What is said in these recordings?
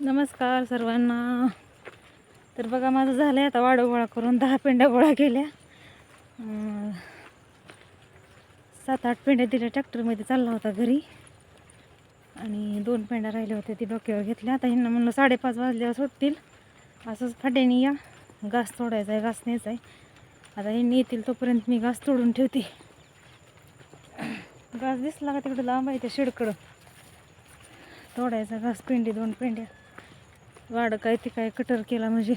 नमस्कार सर्वांना. तर बघा माझं झालं आहे आता वाडोगोळा करून दहा पेंड्या गोळा केल्या. सात आठ पेंड्या दिल्या ट्रॅक्टरमध्ये चालला होता घरी. आणि दोन पेंड्या राहिल्या होत्या ती डोक्यावर घेतल्या. आता ह्यांना म्हणलं साडेपाच वाजल्यावर सुटतील असंच फाट्याने या. घास तोडायचा आहे घास न्यायचा आहे. आता ह्यांनी येतील तोपर्यंत मी घास तोडून ठेवते. घास दिसला का तिकडं लांब आहे त्या शेडकडं? तोडायचा घास पेंडी दोन पेंड्या. वाड काय ते काय कटर केला म्हणजे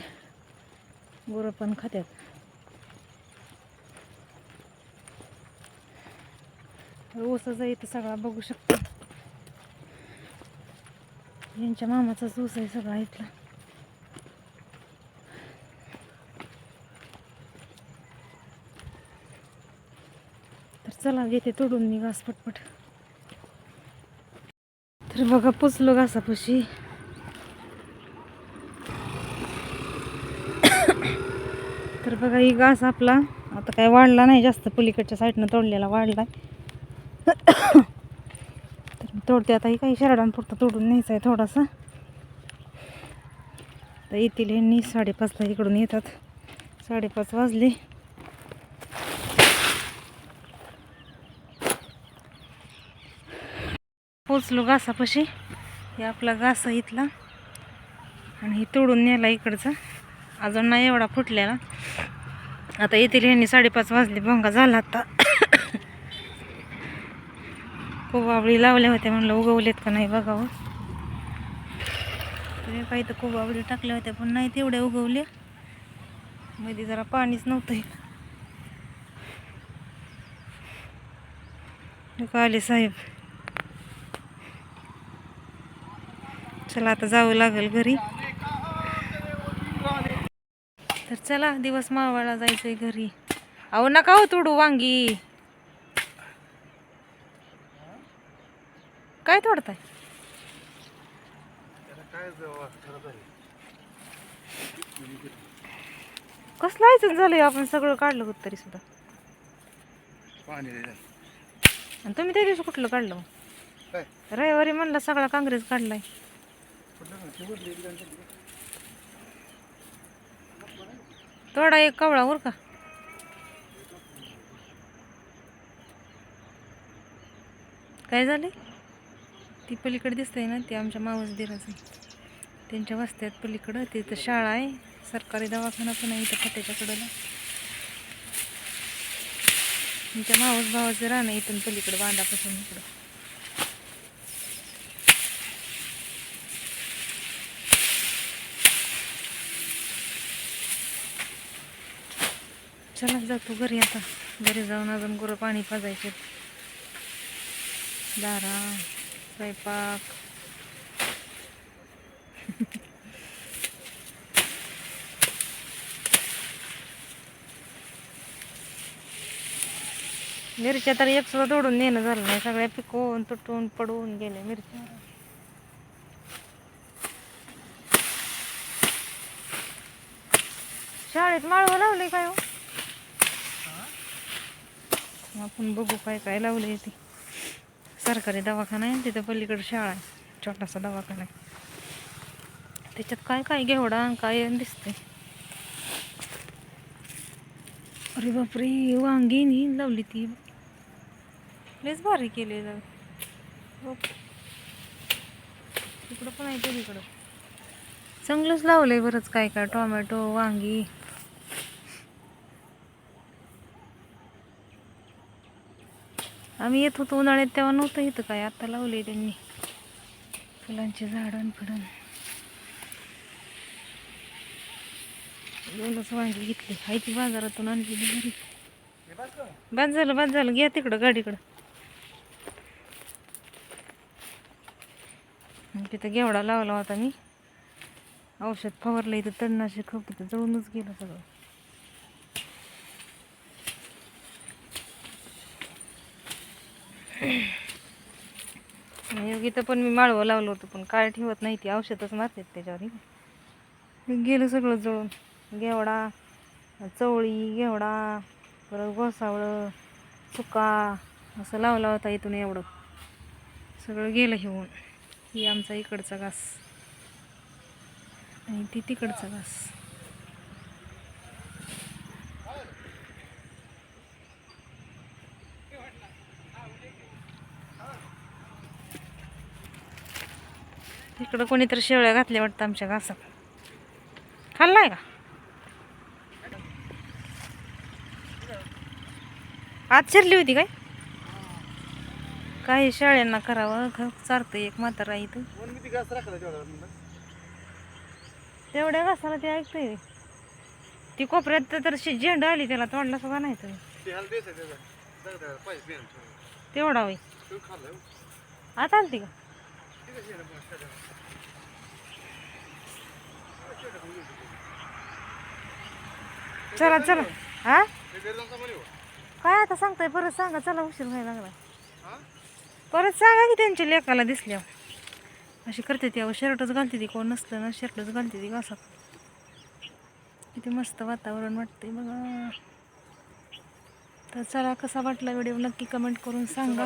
गुरं पण खात्यात. ऊसाचा इथं सगळा बघू शकतो. यांच्या मामाचाच ऊस आहे सगळा इथला. तर चला घेते तोडून मी घास पटपट. तर बघा पोचलो घासापाशी. तर बघा ही घास आपला आता काय वाढला नाही जास्त पलीकडच्या साईडनं तोडलेला वाढला तर तोडते आता ही काही शरडांपुरतं तोडून न्यायचं आहे थोडासा. तर येतील ह्यांनी साडेपाचला इकडून येतात. साडेपाच वाजले. पोचलो घासापाशी. हे आपला घास इथला. आणि हे तोडून नेला इकडचा. अजून नाही एवढा फुटलेला. आता येथील ह्यांनी साडेपाच वाजले भोंगा झाला आता. कोबावळी लावल्या होत्या म्हणलं उगवलेत का नाही बघावं. तुम्ही काही तर कोबावळी टाकल्या होत्या पण नाही तेवढ्या उगवल्या मध्ये जरा पाणीच नव्हतं आले साहेब. चला आता जावं लागेल घरी. तर चला दिवस मावाळा जायचंय घरी. अहो नका हो तोडू वांगी. काय तोडताय? कसलं आयचं झालंय आपण? सगळं काढलं होतं तरी सुद्धा. आणि तुम्ही त्या दिवशी कुठलं काढलं? रविवारी म्हणलं सगळा काँग्रेस काढलाय. थोडा एक कवळा वर का काय झाले? ती पलीकडे दिसतंय ना ती आमच्या मावस दिराचं. त्यांच्या वस्त्यात पलीकडं तिथं शाळा आहे. सरकारी दवाखाना पण आहे इथं फाट्याच्या कडेला. तुमच्या मावस भावाचं राहणं इथून पलीकडं बांधापासून इकडं. चला जातो घरी आता. घरी जाऊन अजून गुरं पाणी पाजायचे दारा स्वयंपाक. मिरच्या तर एक सुद्धा तोडून नेणं झालं नाही. सगळ्या पिकवून तुटून पडून गेल्या मिरच्या. शाळेत माळवं लावले काय हो? आपण बघू काय काय लावलंय ते. सरकारी दवाखाना आहे तिथं पलीकडे शाळा आहे. छोटासा दवाखाना आहे. त्याच्यात काय काय घेवडा काय दिसते अरे बापरे वांगी नी लावली ती. लयच भारी केली जाऊ इकडं पण आहे तिकडं चांगलंच लावलंय बरंच काय काय टोमॅटो वांगी. आम्ही येत होतो उन्हाळ्यात तेव्हा नव्हतं इथं काय आता लावले त्यांनी. फुलांची झाडं फिडण दोनच वांगी घेतली. आहे ती बाजारातून आणली घरी. बाद झालं बाद झालं. घ्या तिकडं गाडीकडं. मग तिथं घेवडा लावला होता मी. औषध फवारलं इथं तणनाशक खूप तिथं जळूनच गेलं सगळं. योग इथं पण मी माळवं लावलं होतं पण काय ठेवत नाही ती. औषधच मारतात त्याच्यावर. हे गेलं सगळं जळून. घेवडा चवळी घेवडा परत गोसावळं चुका असं लावला होता इथून एवढं. सगळं गेलं घेऊन. ही आमचा इकडचा घास. आणि ती तिकडचा घास. इकडं कोणीतरी शेवळ्या घातल्या वाटतं आमच्या घासात. खाल्लाय का? आज शिरली होती काय? काही शाळेंना करावं? चारतं एक म्हातारा इथं. तेवढ्या घासाला ते ऐकतंय. ती कोपऱ्यात तर झेंड आली त्याला तोडला सुद्धा नाही तुम्ही. तेवढा होई. आता आलती का? चला चला. हा? काय आता सांगताय? परत सांगा. चला उशीर व्हायला लागला. हा? परत सांगा की त्यांच्या लेकाला दिसल्यावर अशी करते ती अहो. शर्टच घालते ती. कोण नसलं ना शर्टच घालते ती घासात. किती मस्त वातावरण वाटते बघा. तर चला कसा वाटला व्हिडिओ नक्की कमेंट करून सांगा.